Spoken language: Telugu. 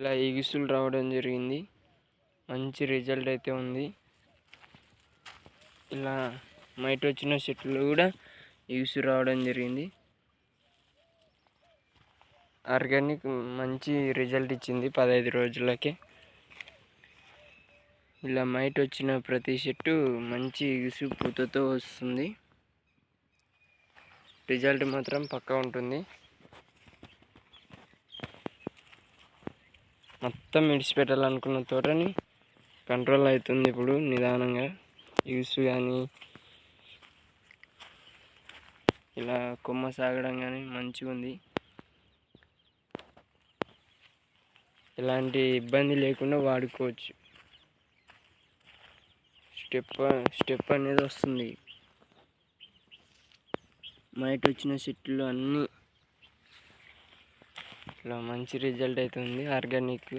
ఇలా ఎగుసులు రావడం జరిగింది. మంచి రిజల్ట్ అయితే ఉంది. ఇలా మైట్ వచ్చిన చెట్లు కూడా ఎగుసు రావడం జరిగింది. ఆర్గానిక్ మంచి రిజల్ట్ ఇచ్చింది పదహైదు రోజులకే. ఇలా మైట్ వచ్చిన ప్రతి చెట్టు మంచి ఇగుసు పూతతో వస్తుంది. రిజల్ట్ మాత్రం పక్కా ఉంటుంది. మొత్తం విడిచిపెట్టాలనుకున్న తోటని కంట్రోల్ అవుతుంది ఇప్పుడు నిదానంగా. యూస్ కానీ ఇలా కొమ్మ సాగడం కానీ మంచిగా ఉంది. ఎలాంటి ఇబ్బంది లేకుండా వాడుకోవచ్చు. స్టెప్ స్టెప్ అనేది వస్తుంది. మైట్ వచ్చిన చెట్లు అన్నీ ఇట్లా మంచి రిజల్ట్ అయితే ఉంది ఆర్గానిక్.